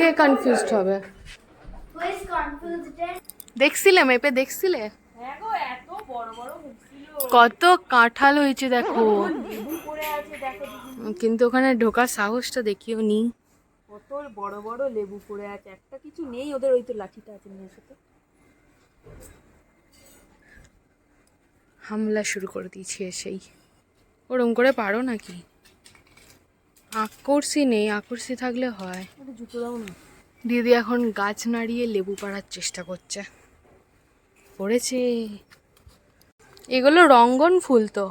কে confused হবে? দেখছিলে মেপে দেখছিলে? হ্যাঁ গো এত বড় বড় মুখ ছিল। কত কাঁঠাল হয়েছে দেখো। লেবু পড়ে আছে দেখো দিদি। কিন্তু ওখানে ঢোকার সাহসটা দেখিও নি। কত বড় বড় লেবু পড়ে আছে একটা কিছু নেই ওদের ওই তো লাঠিটা আছে নিয়ে এসে হামলা শুরু করে দিয়েছি এসেই। ওরম করে পারো নাকি? আকর্ষি নেই আকর্ষি থাকলে হয়। জুতো দাও না। দিদি এখন গাছ নাড়িয়ে লেবু পাড়ার চেষ্টা করছে। পড়েছে। এগুলো রঙ্গন ফুল তো।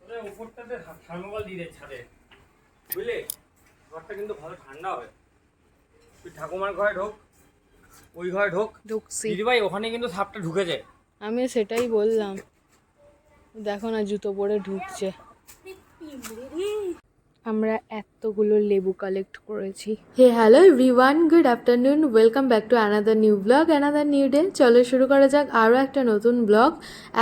ওদের উপরটাতে থার্মোকল দিয়ে দে ছাদে। বুঝলি? ঘরটা কিন্তু ভালো ঠান্ডা হবে। তুই ঠাকুমার ঘরে ঢোক ওই ঘরে ঢোক। ঢুকছি। দিদি ভাই ওখানে কিন্তু সাপটা আমি সেটাই বললাম। দেখো না জুতো পরে ঢুকছে। আমরা এতগুলো লেবু কালেক্ট করেছি। Hey hello everyone good afternoon welcome back to another new blog another new day চলো শুরু করা যাক আরও একটা নতুন ব্লগ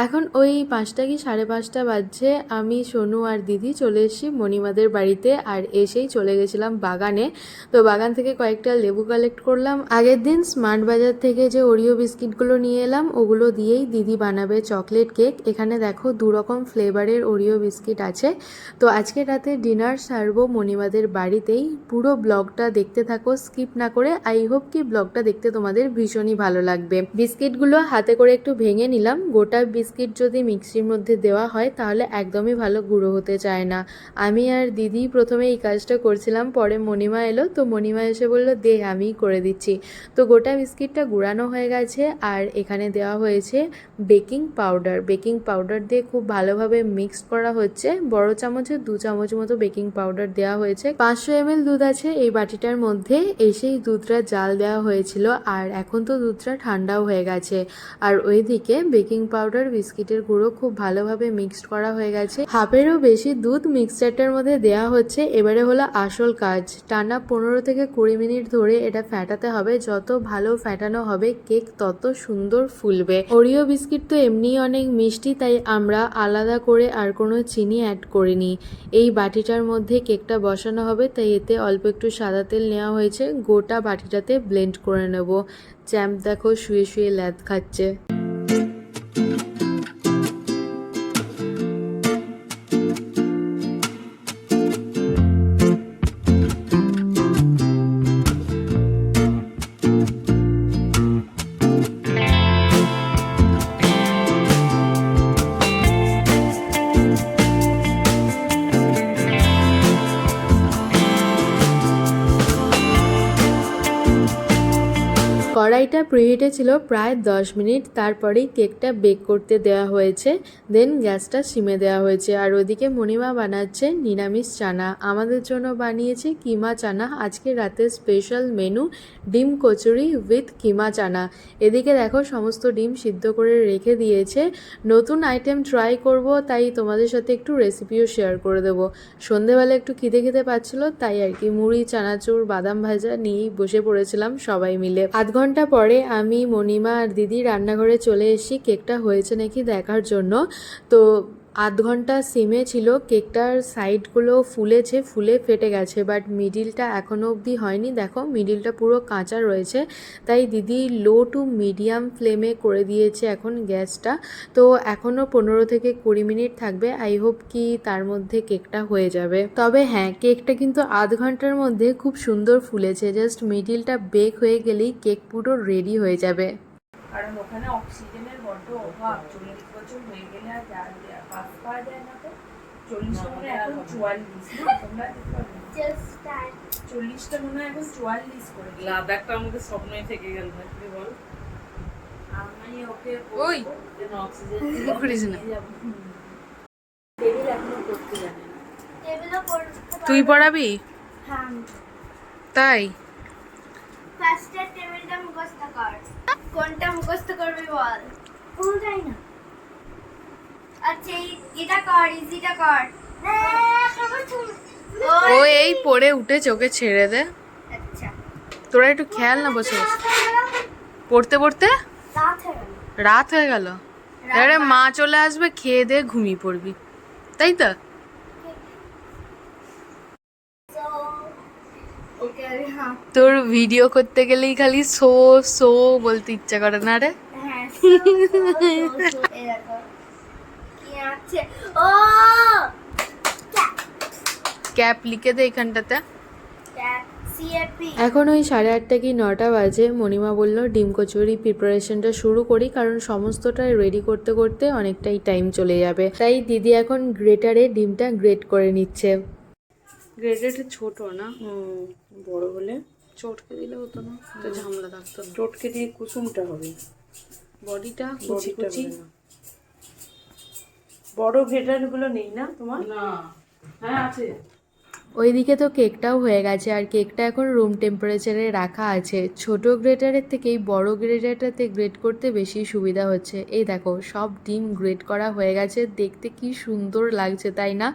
এখন ওই পাঁচটা কি সাড়ে পাঁচটা বাজছে, আমি সোনু আর দিদি চলে এসেছি মণিমাদের বাড়িতে, আর এসেই চলে গেছিলাম বাগানে। তো বাগান থেকে কয়েকটা লেবু কালেক্ট করলাম। আগের দিন স্মার্ট বাজার থেকে যে ওরিও বিস্কিটগুলো নিয়ে এলাম, ওগুলো দিয়েই দিদি বানাবে চকলেট কেক এখানে দেখো দু রকম ফ্লেভারের ওরিও বিস্কিট আছে। তো আজকে রাতে ডিনার সারবো মণিমাদের বাড়িতেই পুরো ব্লগটা দেখতে থাকো, স্কিপ না করে। আই হোপ কি ব্লগটা দেখতে তোমাদের ভীষণই ভালো লাগবে। বিস্কিটগুলো হাতে করে একটু ভেঙে নিলাম। গোটা বিস্কিট যদি মিক্সির মধ্যে দেওয়া হয়, তাহলে একদমই ভালো গুঁড়ো হতে চায় না। আমি আর দিদি প্রথমে এই কাজটা করছিলাম, পরে মণিমা এলো। তো মণিমা এসে বলল, দে, আমিই করে দিচ্ছি। তো গোটা বিস্কিটটা গুঁড়ানো হয়ে গেছে, আর এখানে দেওয়া হয়েছে বেকিং পাউডার। বেকিং পাউডার দিয়ে খুব ভালোভাবে মিক্স করা হচ্ছে। বড় চামচে দু চামচ মতো বেকিং পাউডার দেওয়া হয়েছে। পাঁচশো এম দুধ আছে, এই বাটিটার মধ্যে এসেই দুধটা জাল দেওয়া হয়েছিল আর এখন তো দুধটা ঠান্ডাও হয়ে গেছে। আর ওইদিকে বেকিং পাউডার, বিস্কিটের গুঁড়ো খুব ভালোভাবে মিক্সড করা হয়ে গেছে। হাফেরও বেশি দুধ মিক্সচারটার মধ্যে দেওয়া হচ্ছে। এবারে হলো আসল কাজ। টানা পনেরো থেকে কুড়ি মিনিট ধরে এটা ফ্যাটাতে হবে। যত ভালো ফ্যাটানো হবে, কেক তত সুন্দর ফুলবে। ওরিও বিস্কিট তো এমনিই অনেক মিষ্টি, তাই আমরা আলাদা করে আর কোনো চিনি অ্যাড করিনি। এই বাটিটার মধ্যে কেকটা বসানো হবে, তাই এতে অল্প একটু সাদা তেল নেওয়া হয়েছে। গোটা বাটিটাতে ব্লেন্ড করে নেব। চ্যাম্প দেখো, শুয়ে শুয়ে ল্যাদ খাচ্ছে। কড়াইটা প্রিহিটে ছিল প্রায় দশ মিনিট। তারপরেই কেকটা বেক করতে দেওয়া হয়েছে। দেন গ্যাসটা সিমে দেওয়া হয়েছে। আর ওদিকে মণিমা বানাচ্ছে নিরামিষ চানা। আমাদের জন্য বানিয়েছে কিমা চানা। আজকে রাতের স্পেশাল মেনু ডিম কচুরি উইথ কিমা চানা। এদিকে দেখো সমস্ত ডিম সিদ্ধ করে রেখে দিয়েছে। নতুন আইটেম ট্রাই করব, তাই তোমাদের সাথে একটু রেসিপিও শেয়ার করে দেবো। সন্ধেবেলা একটু খিদে খিদে পাচ্ছিলো, তাই আর কি মুড়ি, চানাচুর, বাদাম ভাজা নিয়েই বসে পড়েছিলাম সবাই মিলে। আধ ঘণ্টা পরে আমি মণিমা আর দিদি রান্নাঘরে চলে এসেছি কেকটা হয়েছে নাকি দেখার জন্য। তো আধ ঘণ্টা সিমে ছিল, কেকটার সাইডগুলো ফুলেছে, ফুলে ফেটে গেছে বাট মিডিলটা এখনও অবধি হয়নি। দেখো মিডিলটা পুরো কাঁচা রয়েছে, তাই দিদি লো টু মিডিয়াম ফ্লেমে করে দিয়েছে এখন গ্যাসটা। তো এখনও পনেরো থেকে কুড়ি মিনিট থাকবে আই হোপ কি তার মধ্যে কেকটা হয়ে যাবে। তবে হ্যাঁ কেকটা কিন্তু আধ ঘণ্টার মধ্যে খুব সুন্দর ফুলেছে জাস্ট মিডিলটা বেক হয়ে গেলেই কেক পুরো রেডি হয়ে যাবে। কারণ ওখানে অক্সিজেনের বড্ড অভাব চল্লিশ বছর হয়ে গেলে আর যা কাজ পাওয়া যায় না চল্লিশটা মনে এখন চুয়াল্লিশ। তোমরা. চল্লিশটা মনে হয় এখন করে লাদাখটা আমাদের স্বপ্নই থেকে গেল না তুই বল। আমি ওকে ওই। অক্সিজেন করিস না। টেবিল এখনও করতে জানে না। টেবিলও পড়তে তুই পড়াবি? হ্যাঁ তাই? ফার্স্টে টেবিলটা মুখস্থ কর। কোনটা মুখস্থ করবি বল? কোনটাই না। আচ্ছা এটা কর ইজিটা কর। ও এই পড়ে উঠে চোখে ছেড়ে দে। আচ্ছা। তোরা একটু খেয়াল না বসে পড়তে পড়তে? রাত হয়ে গেল। এবারে মা চলে আসবে খেয়ে দিয়ে ঘুমিয়ে পড়বি। তাই তো? আরে হ্যাঁ। তোর ভিডিও করতে গেলেই খালি সো সো বলতে ইচ্ছা করে না রে? হ্যাঁ so, so, so, so, এই দেখো কি আছে। ও! ক্যাপ লিখে দে এখানটাতে। এখন ওই সাড়ে আটটা কি নটা বাজে মণিমা বলল ডিম কচুরি প্রিপারেশনটা শুরু করি কারণ সমস্তটা রেডি করতে করতে অনেকটাই টাইম চলে যাবে। তাই দিদি এখন গ্রেটারে ডিমটা গ্রেট করে নিচ্ছে। গ্রেটারটা ছোট না বড় হলে। চটকে দিলে হতো না তো ঝামেলা থাকতো চটকে দিয়ে কুসুমটা হবে। বডিটা কুচি কুচি। বড় ভেটারগুলো নেই না তোমার? না। হ্যাঁ আছে। ওইদিকে তো কেকটাও হয়ে গেছে, আর কেকটা এখন রুম টেম্পারেচারে রাখা আছে। ছোট গ্রেটারের থেকেই বড় গ্রেটারটাতে গ্রেট করতে বেশি সুবিধা হচ্ছে। এই দেখো, সব ডিম গ্রেট করা হয়ে গেছে। দেখতে কি সুন্দর লাগছে, তাই না?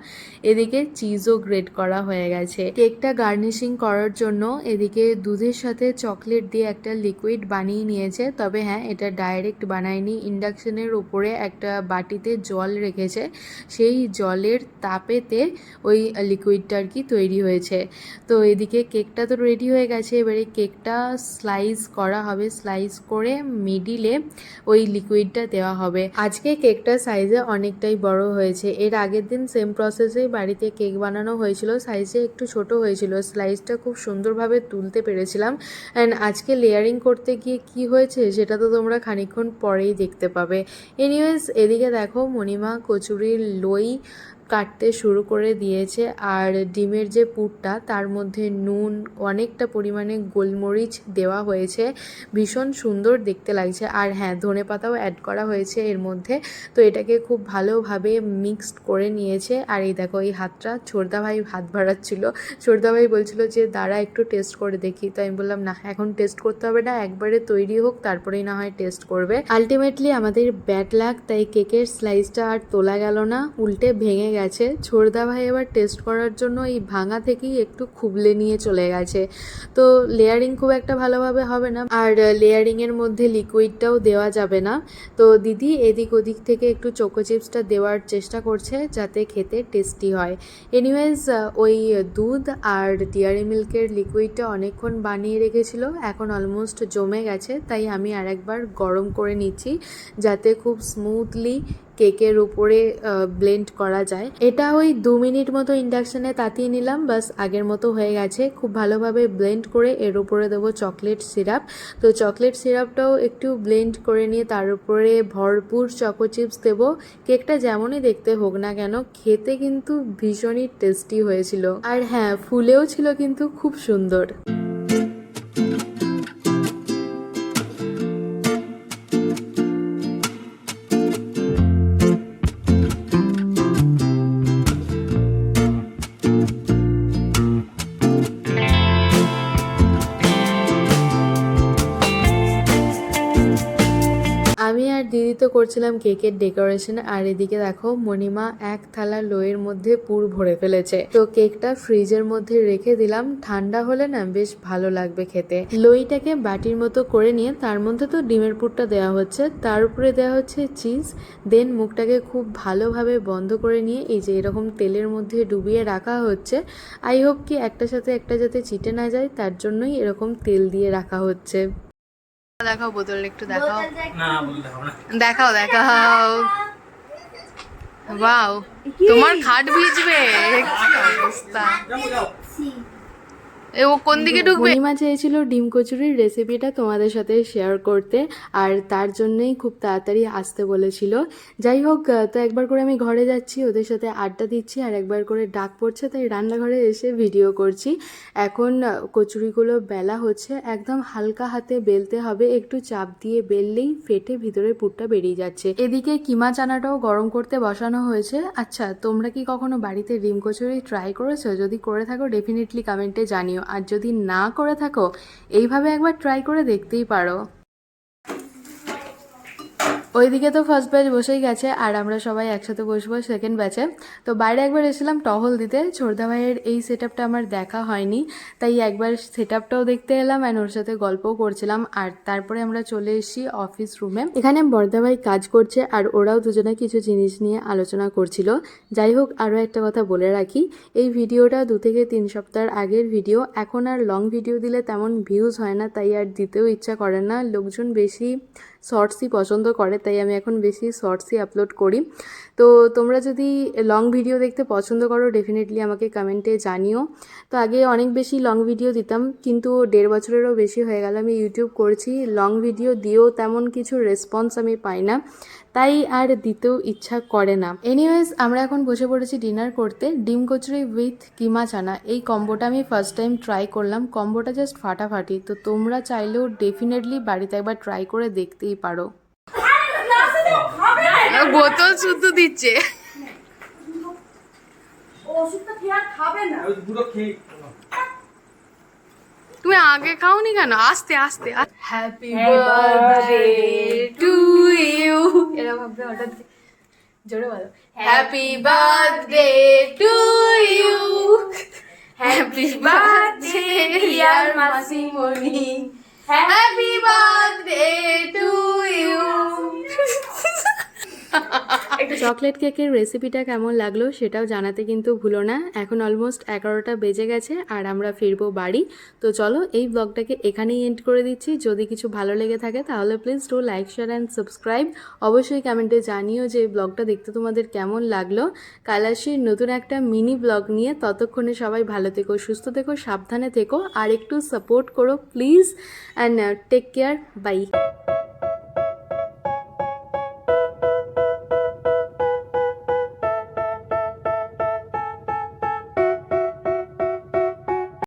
এদিকে চিজও গ্রেট করা হয়ে গেছে। কেকটা গার্নিশিং করার জন্য এদিকে দুধের সাথে চকলেট দিয়ে একটা লিকুইড বানিয়ে নিয়েছে। তবে হ্যাঁ এটা ডাইরেক্ট বানায়নি। ইন্ডাকশনের উপরে একটা বাটিতে জল রেখেছে। সেই জলের তাপেতে ওই লিকুইডটা আর কি তৈরি হয়েছে। তো এদিকে কেকটা তো রেডি হয়ে গেছে। এবারে কেকটা স্লাইস করা হবে। স্লাইস করে মিডিলে ওই লিকুইডটা দেওয়া হবে। আজকে কেকটা সাইজে অনেকটাই বড় হয়েছে। এর আগের দিন সেম প্রসেসে বাড়িতে কেক বানানো হয়েছিল। সাইজে একটু ছোট হয়েছিল। স্লাইসটা খুব সুন্দরভাবে তুলতে পেরেছিলাম। অ্যান্ড আজকে লেয়ারিং করতে গিয়ে কি হয়েছে সেটা তো তোমরা খানিকক্ষণ পরেই দেখতে পাবে। এনিওয়েজ এদিকে দেখো মণিমা কচুরির লই কাটতে শুরু করে দিয়েছে। আর ডিমের যে পুরটা, তার মধ্যে নুন অনেকটা পরিমাণে গোলমরিচ দেওয়া হয়েছে। ভীষণ সুন্দর দেখতে লাগছে। আর হ্যাঁ ধনে পাতাও অ্যাড করা হয়েছে এর মধ্যে। তো এটাকে খুব ভালোভাবে মিক্সড করে নিয়েছে। আর এই দেখো, এই হাতটা ছোটদা ভাই হাত বাড়াচ্ছিল। ছোটদা ভাই বলছিল যে, দাঁড়া, একটু টেস্ট করে দেখি। তো আমি বললাম, না, এখন টেস্ট করতে হবে না, একবারে তৈরি হোক, তারপরেই না হয় টেস্ট করবে। আলটিমেটলি আমাদের ব্যাড লাগ তাই কেকের স্লাইসটা আর তোলা গেল না। উল্টে ভেঙে গেছে। ছোড়দা ভাই এবার টেস্ট করার জন্য এই ভাঙা থেকেই একটু খুবলে নিয়ে চলে গেছে। তো লেয়ারিং খুব একটা ভালোভাবে হবে না। আর লেয়ারিংয়ের মধ্যে লিকুইডটাও দেওয়া যাবে না। তো দিদি এদিক ওদিক থেকে একটু চোকো চিপসটা দেওয়ার চেষ্টা করছে যাতে খেতে টেস্টি হয়। এনিওয়েজ ওই দুধ আর ডিয়ারি মিল্কের লিকুইডটা অনেকক্ষণ বানিয়ে রেখেছিল। এখন অলমোস্ট জমে গেছে। তাই আমি আরেকবার গরম করে নিচ্ছি যাতে খুব স্মুথলি কেকের উপরে ব্লেন্ড করা যায়। এটা ওই দু মিনিট মতো ইন্ডাকশানে তাতিয়ে নিলাম, বাস আগের মতো হয়ে গেছে। খুব ভালোভাবে ব্লেন্ড করে এর উপরে দেবো চকলেট সিরাপ তো চকলেট সিরাপটাও একটু ব্লেন্ড করে নিয়ে তার উপরে ভরপুর চকো চিপস দেবো। কেকটা যেমনই দেখতে হোক না কেন, খেতে কিন্তু ভীষণই টেস্টি হয়েছিল। আর হ্যাঁ ফুলেও ছিল কিন্তু খুব সুন্দর। করছিলাম কেকের ডেকোরেশন, আর এদিকে দেখো মণিমা এক থালা লোয়ের মধ্যে পুর ভরে ফেলেছে। তো কেকটা ফ্রিজের মধ্যে রেখে দিলাম, ঠান্ডা হলে না বেশ ভালো লাগবে খেতে। লইটাকে বাটির মতো করে নিয়ে তার মধ্যে তো ডিমের পুরটা দেওয়া হচ্ছে, তার উপরে দেওয়া হচ্ছে চিজ, দেন মুখটাকে খুব ভালোভাবে বন্ধ করে নিয়ে এই যে এরকম তেলের মধ্যে ডুবিয়ে রাখা হচ্ছে। আই হোপ কি একটার সাথে একটা যাতে চিটে না যায়, তার জন্যই এরকম তেল দিয়ে রাখা হচ্ছে। দেখাও বোতল একটু দেখাও। দেখাও দেখাও। বাও তোমার খাট ভিজবে। অবস্থা। যাও যাও। এ ও কোন দিকে ঢুকবে? মণিমা চেয়েছিল ডিম কচুরির রেসিপিটা তোমাদের সাথে শেয়ার করতে আর তার জন্যই খুব তাড়াতাড়ি আসতে বলেছিল। যাই হোক তো একবার করে আমি ঘরে যাচ্ছি ওদের সাথে আড্ডা দিচ্ছি আর একবার করে ডাক পড়ছে তাই রান্নাঘরে এসে ভিডিও করছি। এখন কচুরিগুলো বেলা হচ্ছে একদম হালকা হাতে বেলতে হবে একটু চাপ দিয়ে বেললেই ফেটে ভিতরের পুরটা বেরিয়ে যাচ্ছে। এদিকে কিমা চানাটাও গরম করতে বসানো হয়েছে। আচ্ছা তোমরা কি কখনো বাড়িতে ডিম কচুরি ট্রাই করেছ? যদি করে থাকো ডেফিনেটলি কমেন্টে জানিও। আর যদি না করে থাকো এইভাবে একবার ট্রাই করে দেখতেই পারো। ওইদিকে তো ফার্স্ট ব্যাচ বসেই গেছে, আর আমরা সবাই একসাথে বসবো সেকেন্ড ব্যাচে তো বাইরে একবার এসেছিলাম টহল দিতে ছোটদা ভাইয়ের এই সেট আমার দেখা হয়নি। তাই একবার সেট আপটাও দেখতে এলাম অ্যান্ড ওর সাথে গল্পও করছিলাম। আর তারপরে আমরা চলে এসেছি অফিস রুমে এখানে বর্দা ভাই কাজ করছে, আর ওরাও দুজনে কিছু জিনিস নিয়ে আলোচনা করছিল। যাই হোক, আরও একটা কথা বলে রাখি, এই ভিডিওটা দু থেকে তিন সপ্তাহের আগের ভিডিও। এখন আর লং ভিডিও দিলে তেমন ভিউজ হয় না, তাই আর দিতেও ইচ্ছা করে না। লোকজন বেশি শর্টসই পছন্দ করে তাই আমি এখন বেশি শর্টসই আপলোড করি। তো তোমরা যদি লং ভিডিও দেখতে পছন্দ করো ডেফিনেটলি আমাকে কমেন্টে জানিও। তো আগে অনেক বেশি লং ভিডিও দিতাম, কিন্তু দেড় বছরেরও বেশি হয়ে গেল, আমি ইউটিউব করছি। লং ভিডিও দিয়েও তেমন কিছু রেসপন্স আমি পাই না, তাই আর দিতেও ইচ্ছা করে না। এনিওয়েজ আমরা এখন বসে পড়েছি ডিনার করতে। ডিম কচুরি উইথ কিমা চানা, এই কম্বোটা আমি ফার্স্ট টাইম ট্রাই করলাম। কম্বোটা জাস্ট ফাটাফাটি, তো তোমরা চাইলেও ডেফিনেটলি বাড়িতে একবার ট্রাই করে দেখতেই পারো। বোতল শুদ্ধ দিচ্ছে। তুমি আগে খাওনি কেন? আস্তে আস্তে হ্যাপি বার্থডে টু ইউ এরা ভাববে হঠাৎ জোরে বলো। Happy birthday to you happy birthday dear মাসিমণি happy birthday to you chocolate কেকের রেসিপিটা কেমন লাগল সেটাও জানাতে কিন্তু ভুলো না। এখন অলমোস্ট এগারোটা বেজে গেছে আর আমরা ফিরবো বাড়ি। তো চলো এই ব্লগটাকে এখানেই এন্ড করে দিচ্ছি। যদি কিছু ভালো লেগে থাকে তাহলে please do like share and subscribe অবশ্যই কমেন্টে জানিও যে এই ব্লগটা দেখতে তোমাদের কেমন লাগল। কাল আসি নতুন একটা মিনি ব্লগ নিয়ে ততক্ষণে সবাই ভালো থেকো, সুস্থ থেকো, সাবধানে থেকো। আর একটু সাপোর্ট করো please and take care bye